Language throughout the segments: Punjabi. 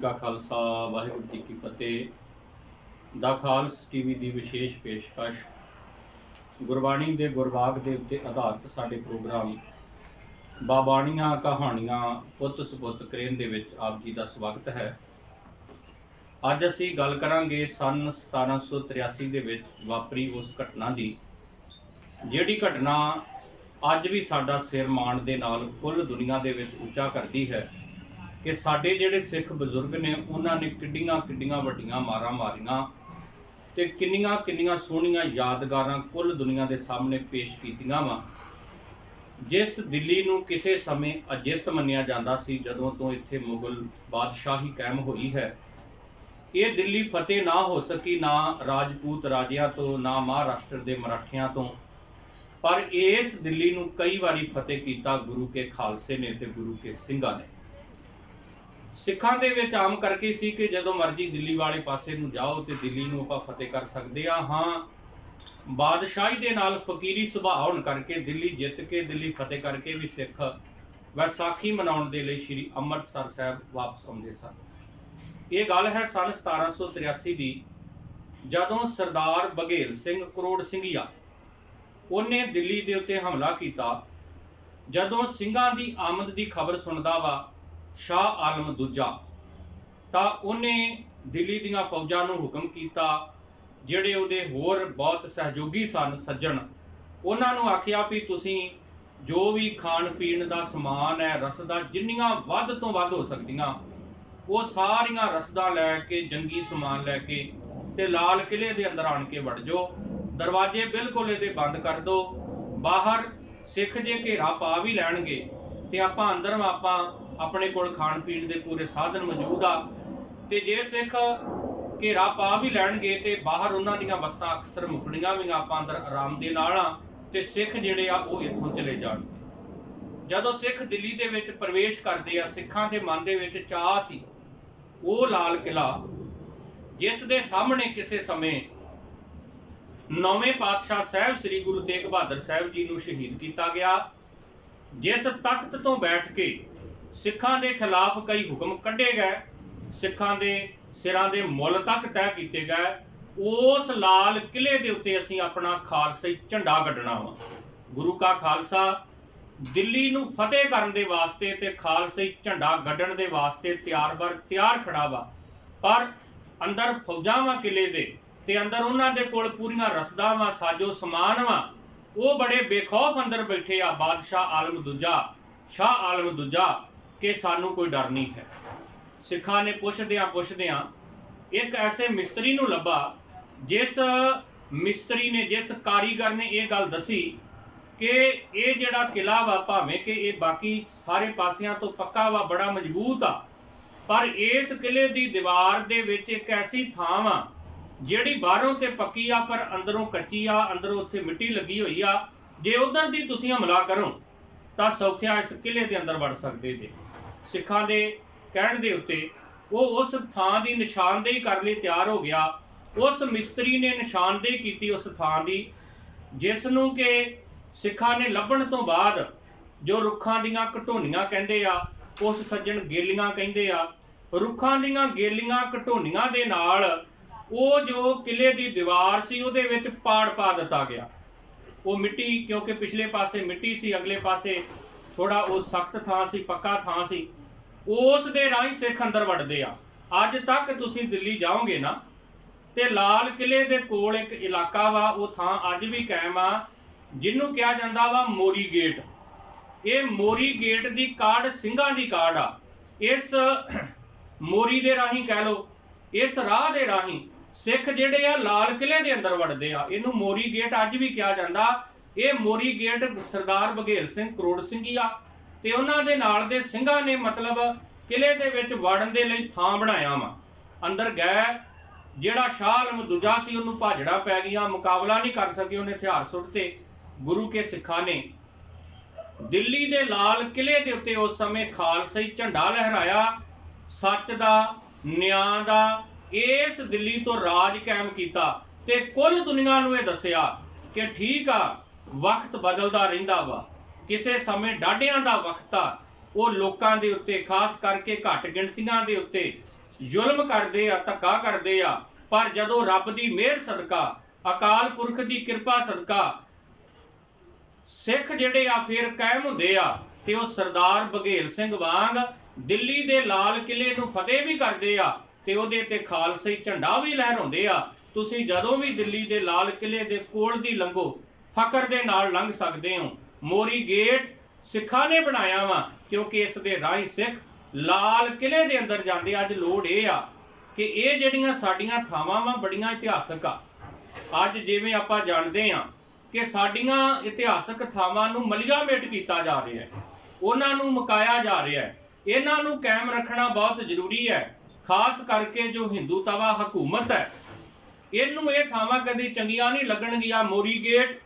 ਕਾ ਖਾਲਸਾ, ਵਾਹਿਗੁਰੂ ਜੀ ਕੀ ਫਤਿਹ। ਦਾ ਖਾਲਸ ਟੀਵੀ ਦੀ ਵਿਸ਼ੇਸ਼ ਪੇਸ਼ਕਸ਼। ਗੁਰਬਾਣੀ ਦੇ ਗੁਰਬਾਗ ਦੇ ਉੱਤੇ ਆਧਾਰਿਤ ਸਾਡੇ ਪ੍ਰੋਗਰਾਮ ਬਾਬਾਣੀਆਂ ਕਹਾਣੀਆਂ, ਪੁੱਤ ਸੁਪੁੱਤ ਕਰੇਨ ਦੇ ਵਿੱਚ ਆਪ ਜੀ ਦਾ ਸਵਾਗਤ ਹੈ। ਅੱਜ ਅਸੀਂ ਗੱਲ ਕਰਾਂਗੇ ਸਨ 1783 ਦੇ ਵਿੱਚ ਵਾਪਰੀ ਉਸ ਘਟਨਾ ਦੀ, ਜਿਹੜੀ ਘਟਨਾ ਅੱਜ ਵੀ ਸਾਡਾ ਸਿਰ ਮਾਣ ਦੇ ਨਾਲ ਕੁੱਲ ਦੁਨੀਆ ਦੇ ਵਿੱਚ ਉੱਚਾ ਕਰਦੀ ਹੈ। ਕਿ ਸਾਡੇ ਜਿਹੜੇ ਸਿੱਖ ਬਜ਼ੁਰਗ ਨੇ, ਉਹਨਾਂ ਨੇ ਕਿੱਡੀਆਂ ਕਿੱਡੀਆਂ ਵੱਡੀਆਂ ਮਾਰਾਂ ਮਾਰੀਆਂ ਤੇ ਕਿੰਨੀਆਂ ਕਿੰਨੀਆਂ ਸੋਹਣੀਆਂ ਯਾਦਗਾਰਾਂ ਕੁੱਲ ਦੁਨੀਆ ਦੇ ਸਾਹਮਣੇ ਪੇਸ਼ ਕੀਤੀਆਂ ਵਾ। ਜਿਸ ਦਿੱਲੀ ਨੂੰ ਕਿਸੇ ਸਮੇਂ ਅਜਿੱਤ ਮੰਨਿਆ ਜਾਂਦਾ ਸੀ, ਜਦੋਂ ਤੋਂ ਇੱਥੇ ਮੁਗਲ ਬਾਦਸ਼ਾਹੀ ਕਾਇਮ ਹੋਈ ਹੈ। ਇਹ ਦਿੱਲੀ ਫਤਿਹ ਨਾ ਹੋ ਸਕੀ ਨਾ ਰਾਜਪੂਤ ਰਾਜਿਆਂ ਤੋਂ, ਨਾ ਮਹਾਰਾਸ਼ਟਰ ਦੇ ਮਰਾਠਿਆਂ ਤੋਂ। ਪਰ ਇਸ ਦਿੱਲੀ ਨੂੰ ਕਈ ਵਾਰੀ ਫਤਿਹ ਕੀਤਾ ਗੁਰੂ ਕੇ ਖਾਲਸੇ ਨੇ ਤੇ ਗੁਰੂ ਕੇ ਸਿੰਘਾਂ ਨੇ। ਸਿੱਖਾਂ ਦੇ ਵਿੱਚ ਆਮ ਕਰਕੇ ਸੀ ਕਿ ਜਦੋਂ ਮਰਜ਼ੀ ਦਿੱਲੀ ਵਾਲੇ ਪਾਸੇ ਨੂੰ ਜਾਓ ਤੇ ਦਿੱਲੀ ਨੂੰ ਆਪਾਂ ਫਤਿਹ ਕਰ ਸਕਦੇ ਆ ਹਾਂ, ਬਾਦਸ਼ਾਹੀ ਦੇ ਨਾਲ ਫਕੀਰੀ ਸੁਭਾਅ ਹੋਣ ਕਰਕੇ ਦਿੱਲੀ ਜਿੱਤ ਕੇ, ਦਿੱਲੀ ਫਤਿਹ ਕਰਕੇ ਵੀ ਸਿੱਖ ਵੈਸਾਖੀ ਮਨਾਉਣ ਦੇ ਲਈ ਸ੍ਰੀ ਅੰਮ੍ਰਿਤਸਰ ਸਾਹਿਬ ਵਾਪਸ ਆਉਂਦੇ ਸਨ। ਇਹ ਗੱਲ ਹੈ ਸਨ 1783 ਦੀ, ਜਦੋਂ ਸਰਦਾਰ ਬਘੇਲ ਸਿੰਘ ਕਰੋੜ ਸਿੰਘੀਆ ਉਹਨੇ ਦਿੱਲੀ ਦੇ ਉੱਤੇ ਹਮਲਾ ਕੀਤਾ। ਜਦੋਂ ਸਿੰਘਾਂ ਦੀ ਆਮਦ ਦੀ ਖਬਰ ਸੁਣਦਾ ਵਾ ਸ਼ਾਹ ਆਲਮ ਦੂਜਾ। ਤਾਂ ਉਹਨੇ ਦਿੱਲੀ ਦੀਆਂ ਫੌਜਾਂ ਨੂੰ ਹੁਕਮ ਕੀਤਾ, ਜਿਹੜੇ ਉਹਦੇ ਹੋਰ ਬਹੁਤ ਸਹਿਯੋਗੀ ਸਨ, ਸੱਜਣ। ਉਹਨਾਂ ਨੂੰ ਆਖਿਆ ਵੀ ਤੁਸੀਂ ਜੋ ਵੀ ਖਾਣ ਪੀਣ ਦਾ ਸਮਾਨ ਹੈ ਰਸਦਾ ਜਿੰਨੀਆਂ ਵੱਧ ਤੋਂ ਵੱਧ ਹੋ ਸਕਦੀਆਂ, ਉਹ ਸਾਰੀਆਂ ਰਸਦਾਂ ਲੈ ਕੇ, ਜੰਗੀ ਸਮਾਨ ਲੈ ਕੇ ਤੇ ਲਾਲ ਕਿਲੇ ਦੇ ਅੰਦਰ ਆਣ ਕੇ ਵੜ ਜਾਓ। ਦਰਵਾਜ਼ੇ ਬਿਲਕੁਲ ਇਹਦੇ ਬੰਦ ਕਰ ਦਿਓ ਬਾਹਰ ਸਿੱਖ ਜੇ ਘੇਰਾ ਪਾ ਵੀ ਲੈਣਗੇ ਤੇ ਆਪਾਂ ਅੰਦਰ ਆਪਾਂ ਆਪਣੇ ਕੋਲ ਖਾਣ ਪੀਣ ਦੇ ਪੂਰੇ ਸਾਧਨ ਮੌਜੂਦ ਆ। ਤੇ ਜੇ ਸਿੱਖ ਘੇਰਾ ਪਾ ਵੀ ਲੈਣਗੇ ਤੇ ਬਾਹਰ ਉਹਨਾਂ ਦੀਆਂ ਵਸਤਾਂ ਅਕਸਰ ਮੁਕਣੀਆਂ ਵੀ ਆਪਾਂ ਅੰਦਰ ਆਰਾਮ ਦੇ ਨਾਲ ਆ ਤੇ ਸਿੱਖ ਜਿਹੜੇ ਆ ਉਹ ਇੱਥੋਂ ਚਲੇ ਜਾਣ। ਜਦੋਂ ਸਿੱਖ ਦਿੱਲੀ ਦੇ ਵਿੱਚ ਪ੍ਰਵੇਸ਼ ਕਰਦੇ ਆ, ਸਿੱਖਾਂ ਦੇ ਮਨ ਦੇ ਵਿੱਚ ਚਾਹ ਸੀ, ਉਹ ਲਾਲ ਕਿਲਾ ਜਿਸ ਦੇ ਸਾਹਮਣੇ ਕਿਸੇ ਸਮੇਂ ਨੌਵੇਂ ਪਾਤਸ਼ਾਹ ਸਾਹਿਬ ਸ੍ਰੀ ਗੁਰੂ ਤੇਗ ਬਹਾਦਰ ਸਾਹਿਬ ਜੀ ਨੂੰ ਸ਼ਹੀਦ ਕੀਤਾ ਗਿਆ, ਜਿਸ ਤਖਤ ਤੋਂ ਬੈਠ ਕੇ ਸਿੱਖਾਂ ਦੇ ਖਿਲਾਫ ਕਈ ਹੁਕਮ ਕੱਢੇ ਗਏ, ਸਿੱਖਾਂ ਦੇ ਸਿਰਾਂ ਦੇ ਮੁੱਲ ਤੱਕ ਤੈਅ ਕੀਤੇ ਗਏ। ਉਸ ਲਾਲ ਕਿਲੇ ਦੇ ਉੱਤੇ ਅਸੀਂ ਆਪਣਾ ਖਾਲਸਾਈ ਝੰਡਾ ਗੱਡਣਾ ਵਾ। ਗੁਰੂ ਕਾ ਖਾਲਸਾ, ਦਿੱਲੀ ਨੂੰ ਫਤਿਹ ਕਰਨ ਦੇ ਵਾਸਤੇ ਤੇ ਖਾਲਸਾਈ ਝੰਡਾ ਗੱਡਣ ਦੇ ਵਾਸਤੇ ਤਿਆਰ ਬਰ ਤਿਆਰ ਖੜਾ ਵਾ। ਪਰ ਅੰਦਰ ਫੌਜਾਂ ਵਾ ਕਿਲੇ ਦੇ ਤੇ ਅੰਦਰ ਉਹਨਾਂ ਦੇ ਕੋਲ ਪੂਰੀਆਂ ਰਸਦਾਂ ਵਾ, ਸਾਜੋ ਸਮਾਨ ਵਾ, ਉਹ ਬੜੇ ਬੇਖੌਫ ਅੰਦਰ ਬੈਠੇ ਆ ਬਾਦਸ਼ਾਹ ਆਲਮ ਦੂਜਾ, ਸ਼ਾਹ ਆਲਮ ਦੂਜਾ। ਕਿ ਸਾਨੂੰ ਕੋਈ ਡਰ ਨਹੀਂ ਹੈ। ਸਿੱਖਾਂ ਨੇ ਪੁੱਛਦਿਆਂ ਪੁੱਛਦਿਆਂ ਇੱਕ ਐਸੇ ਮਿਸਤਰੀ ਨੂੰ ਲੱਭਾ, ਜਿਸ ਮਿਸਤਰੀ ਨੇ, ਜਿਸ ਕਾਰੀਗਰ ਨੇ ਇਹ ਗੱਲ ਦੱਸੀ ਕਿ ਇਹ ਜਿਹੜਾ ਕਿਲਾ ਵਾ, ਭਾਵੇਂ ਕਿ ਇਹ ਬਾਕੀ ਸਾਰੇ ਪਾਸਿਆਂ ਤੋਂ ਪੱਕਾ ਵਾ, ਬੜਾ ਮਜ਼ਬੂਤ ਆ, ਪਰ ਇਸ ਕਿਲੇ ਦੀ ਦੀਵਾਰ ਦੇ ਵਿੱਚ ਇੱਕ ਐਸੀ ਥਾਂ ਵਾ, ਜਿਹੜੀ ਬਾਹਰੋਂ ਤੇ ਪੱਕੀ ਆ, ਪਰ ਅੰਦਰੋਂ ਕੱਚੀ ਆ, ਅੰਦਰੋਂ ਉੱਥੇ ਮਿੱਟੀ ਲੱਗੀ ਹੋਈ ਆ। ਜੇ ਉਧਰ ਦੀ ਤੁਸੀਂ ਹਮਲਾ ਕਰੋ, ਤਾਂ ਸੌਖਿਆ ਇਸ ਕਿਲੇ ਦੇ ਅੰਦਰ ਵੜ ਸਕਦੇ ਜੇ। ਸਿੱਖਾਂ ਦੇ ਕਹਿਣ ਦੇ ਉੱਤੇ ਉਹ ਉਸ ਥਾਂ ਦੀ ਨਿਸ਼ਾਨਦੇਹੀ ਕਰਨ ਲਈ ਤਿਆਰ ਹੋ ਗਿਆ। ਉਸ ਮਿਸਤਰੀ ਨੇ ਨਿਸ਼ਾਨਦੇਹੀ ਕੀਤੀ ਉਸ ਥਾਂ ਦੀ ਜਿਸ ਨੂੰ ਕਿ ਸਿੱਖਾਂ ਨੇ ਲੱਭਣ ਤੋਂ ਬਾਅਦ ਜੋ ਰੁੱਖਾਂ ਦੀਆਂ ਘਟੋਨੀਆਂ ਕਹਿੰਦੇ ਆ, ਉਸ ਸੱਜਣ ਗੇਲੀਆਂ ਕਹਿੰਦੇ ਆ। ਰੁੱਖਾਂ ਦੀਆਂ ਗੇਲੀਆਂ ਘਟੋਨੀਆਂ ਦੇ ਨਾਲ ਉਹ ਜੋ ਕਿਲੇ ਦੀ ਦੀਵਾਰ ਸੀ ਉਹਦੇ ਵਿੱਚ ਪਾੜ ਪਾ ਦਿੱਤਾ ਗਿਆ। ਉਹ ਮਿੱਟੀ, ਕਿਉਂਕਿ ਪਿਛਲੇ ਪਾਸੇ ਮਿੱਟੀ ਸੀ, ਅਗਲੇ ਪਾਸੇ ਥੋੜਾ ਉਹ ਸਖਤ ਥਾਂ ਸੀ, ਪੱਕਾ ਥਾਂ ਸੀ, ਉਸ ਦੇ ਰਾਹੀਂ ਸਿੱਖ ਅੰਦਰ ਵੜਦੇ ਆ। ਅੱਜ ਤੱਕ ਤੁਸੀਂ ਦਿੱਲੀ ਜਾਓਗੇ ਨਾ, ਤੇ ਲਾਲ ਕਿਲੇ ਦੇ ਕੋਲ ਇੱਕ ਇਲਾਕਾ ਵਾ, ਉਹ ਥਾਂ ਅੱਜ ਵੀ ਕਾਇਮ ਆ, ਜਿਹਨੂੰ ਕਿਹਾ ਜਾਂਦਾ ਵਾ ਮੋਰੀ ਗੇਟ। ਇਹ ਮੋਰੀ ਗੇਟ ਦੀ ਕਾਰਡ ਸਿੰਘਾਂ ਦੀ ਕਾਰਡ ਆ। ਇਸ ਮੋਰੀ ਦੇ ਰਾਹੀਂ ਕਹਿ ਲੋ ਇਸ ਰਾਹ ਦੇ ਰਾਹੀਂ ਸਿੱਖ ਜਿਹੜੇ ਆ ਲਾਲ ਕਿਲੇ ਦੇ ਅੰਦਰ ਵੜਦੇ ਆ। ਇਹਨੂੰ ਮੋਰੀ ਗੇਟ ਅੱਜ ਵੀ ਕਿਹਾ ਜਾਂਦਾ। ਇਹ ਮੋਰੀ ਗੇਟ ਸਰਦਾਰ ਬਘੇਲ ਸਿੰਘ ਕਰੋੜ ਸਿੰਘੀਆ ਤੇ ਉਹਨਾਂ ਦੇ ਨਾਲ ਦੇ ਸਿੰਘਾਂ ਨੇ ਮਤਲਬ ਕਿਲੇ ਦੇ ਵਿੱਚ ਵੜਨ ਦੇ ਲਈ ਥਾਂ ਬਣਾਇਆ ਵਾ। ਅੰਦਰ ਗਏ, ਜਿਹੜਾ ਸ਼ਾਹ ਆਲਮ ਦੂਜਾ ਸੀ, ਉਹਨੂੰ ਭਾਜੜਾ ਪੈ ਗਿਆ ਮੁਕਾਬਲਾ ਨਹੀਂ ਕਰ ਸਕੇ ਉਹਨੇ ਹਥਿਆਰ ਸੁੱਟ ਤੇ ਗੁਰੂ ਕੇ ਸਿੱਖਾਂ ਨੇ ਦਿੱਲੀ ਦੇ ਲਾਲ ਕਿਲੇ ਦੇ ਉੱਤੇ ਉਸ ਸਮੇਂ ਖਾਲਸਾਈ ਝੰਡਾ ਲਹਿਰਾਇਆ। ਸੱਚ ਦਾ, ਨਿਆਂ ਦਾ, ਇਸ ਦਿੱਲੀ ਤੋਂ ਰਾਜ ਕਾਇਮ ਕੀਤਾ ਤੇ ਕੁੱਲ ਦੁਨੀਆ ਨੂੰ ਇਹ ਦੱਸਿਆ ਕਿ ਠੀਕ ਆ ਵਕਤ ਬਦਲਦਾ ਰਹਿੰਦਾ ਵਾ। ਕਿਸੇ ਸਮੇਂ ਡਾਢਿਆਂ ਦਾ ਵਕਤ ਆ। ਉਹ ਲੋਕਾਂ ਦੇ ਉੱਤੇ, ਖਾਸ ਕਰਕੇ ਘੱਟ ਗਿਣਤੀਆਂ ਦੇ ਉੱਤੇ ਜ਼ੁਲਮ ਕਰਦੇ ਆ, ਧੱਕਾ ਕਰਦੇ ਆ। ਪਰ ਜਦੋਂ ਰੱਬ ਦੀ ਮਿਹਰ ਸਦਕਾ, ਅਕਾਲ ਪੁਰਖ ਦੀ ਕਿਰਪਾ ਸਦਕਾ, ਸਿੱਖ ਜਿਹੜੇ ਆ ਫਿਰ ਕਾਇਮ ਹੁੰਦੇ ਆ ਤੇ ਉਹ ਸਰਦਾਰ ਬਘੇਲ ਸਿੰਘ ਵਾਂਗ ਦਿੱਲੀ ਦੇ ਲਾਲ ਕਿਲੇ ਨੂੰ ਫਤਿਹ ਵੀ ਕਰਦੇ ਆ ਤੇ ਉਹਦੇ ਤੇ ਖਾਲਸਈ ਝੰਡਾ ਵੀ ਲਹਿਰਾਉਂਦੇ ਆ। ਤੁਸੀਂ ਜਦੋਂ ਵੀ ਦਿੱਲੀ ਦੇ ਲਾਲ ਕਿਲੇ ਦੇ ਕੋਲ ਦੀ ਲੰਘੋ ਫਕਰ ਦੇ ਨਾਲ ਲੰਘ ਸਕਦੇ ਹੋ। ਮੋਰੀ ਗੇਟ ਸਿੱਖਾਂ ਨੇ ਬਣਾਇਆ ਵਾ, ਕਿਉਂਕਿ ਇਸ ਦੇ ਰਾਹੀਂ ਸਿੱਖ ਲਾਲ ਕਿਲੇ ਦੇ ਅੰਦਰ ਜਾਂਦੇ ਅੱਜ ਲੋੜ ਇਹ ਆ ਕਿ ਇਹ ਜਿਹੜੀਆਂ ਸਾਡੀਆਂ ਥਾਵਾਂ ਵਾ, ਬੜੀਆਂ ਇਤਿਹਾਸਕ ਆ। ਅੱਜ ਜਿਵੇਂ ਆਪਾਂ ਜਾਣਦੇ ਆ ਕਿ ਸਾਡੀਆਂ ਇਤਿਹਾਸਕ ਥਾਵਾਂ ਨੂੰ ਮਲਿਆਮੇਟ ਕੀਤਾ ਜਾ ਰਿਹਾ ਹੈ। ਉਹਨਾਂ ਨੂੰ ਮੁਕਾਇਆ ਜਾ ਰਿਹਾ ਹੈ। ਇਹਨਾਂ ਨੂੰ ਕਾਇਮ ਰੱਖਣਾ ਬਹੁਤ ਜ਼ਰੂਰੀ ਹੈ, ਖਾਸ ਕਰਕੇ ਜੋ ਹਿੰਦੂ ਤਵਾ ਹਕੂਮਤ ਹੈ। ਇਹਨੂੰ ਇਹ ਥਾਵਾਂ ਕਦੀ ਚੰਗੀਆਂ ਨਹੀਂ ਲੱਗਣਗੀਆਂ। ਮੋਰੀ ਗੇਟ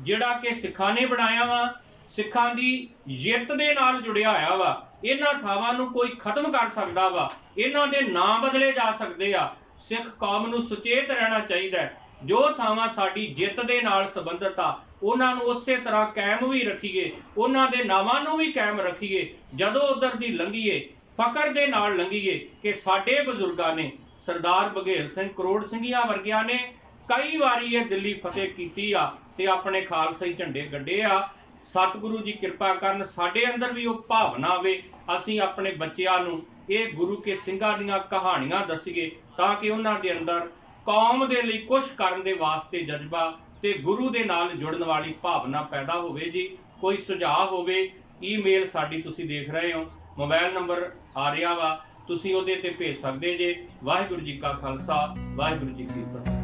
ਜਿਹੜਾ ਕਿ ਸਿੱਖਾਂ ਨੇ ਬਣਾਇਆ ਵਾ, ਸਿੱਖਾਂ ਦੀ ਜਿੱਤ ਦੇ ਨਾਲ ਜੁੜਿਆ ਹੋਇਆ ਵਾ, ਇਹਨਾਂ ਥਾਵਾਂ ਨੂੰ ਕੋਈ ਖਤਮ ਕਰ ਸਕਦਾ ਵਾ, ਇਹਨਾਂ ਦੇ ਨਾਂ ਬਦਲੇ ਜਾ ਸਕਦੇ ਆ। ਸਿੱਖ ਕੌਮ ਨੂੰ ਸੁਚੇਤ ਰਹਿਣਾ ਚਾਹੀਦਾ ਜੋ ਥਾਵਾਂ ਸਾਡੀ ਜਿੱਤ ਦੇ ਨਾਲ ਸੰਬੰਧਿਤ ਆ, ਉਹਨਾਂ ਨੂੰ ਉਸੇ ਤਰ੍ਹਾਂ ਕਾਇਮ ਵੀ ਰੱਖੀਏ, ਉਹਨਾਂ ਦੇ ਨਾਵਾਂ ਨੂੰ ਵੀ ਕਾਇਮ ਰੱਖੀਏ, ਜਦੋਂ ਉਧਰ ਦੀ ਲੰਘੀਏ ਫਕਰ ਦੇ ਨਾਲ ਲੰਘੀਏ ਕਿ ਸਾਡੇ ਬਜ਼ੁਰਗਾਂ ਨੇ, ਸਰਦਾਰ ਬਘੇਲ ਸਿੰਘ ਕਰੋੜ ਸਿੰਘੀਆਂ ਵਰਗਿਆਂ ਨੇ ਕਈ ਵਾਰੀ ਇਹ ਦਿੱਲੀ ਫਤਿਹ ਕੀਤੀ ਆ ਤੇ ਆਪਣੇ ਖਾਲਸਾਈ ਝੰਡੇ ਗੱਡੇ ਆ। ਸਤਿਗੁਰੂ ਜੀ ਕਿਰਪਾ ਕਰਨ ਸਾਡੇ ਅੰਦਰ ਵੀ ਉਹ ਭਾਵਨਾ ਆਵੇ, ਅਸੀਂ ਆਪਣੇ ਬੱਚਿਆਂ ਨੂੰ ਇਹ ਗੁਰੂ ਕੇ ਸਿੰਘਾਂ ਦੀਆਂ ਕਹਾਣੀਆਂ ਦੱਸੀਏ ਤਾਂ ਕਿ ਉਹਨਾਂ ਦੇ ਅੰਦਰ ਕੌਮ ਦੇ ਲਈ ਕੁਝ ਕਰਨ ਦੇ ਵਾਸਤੇ ਜਜ਼ਬਾ ਤੇ ਗੁਰੂ ਦੇ ਨਾਲ ਜੁੜਨ ਵਾਲੀ ਭਾਵਨਾ ਪੈਦਾ ਹੋਵੇ ਜੀ। ਕੋਈ ਸੁਝਾਅ ਹੋਵੇ, ਈਮੇਲ ਸਾਡੀ ਤੁਸੀਂ ਦੇਖ ਰਹੇ ਹੋ। ਮੋਬਾਈਲ ਨੰਬਰ ਆ ਰਿਹਾ ਵਾ, ਤੁਸੀਂ ਉਹਦੇ ਤੇ ਭੇਜ ਸਕਦੇ ਜੇ। ਵਾਹਿਗੁਰੂ ਜੀ ਕਾ ਖਾਲਸਾ, ਵਾਹਿਗੁਰੂ ਜੀ ਕੀ ਫਤਿਹ।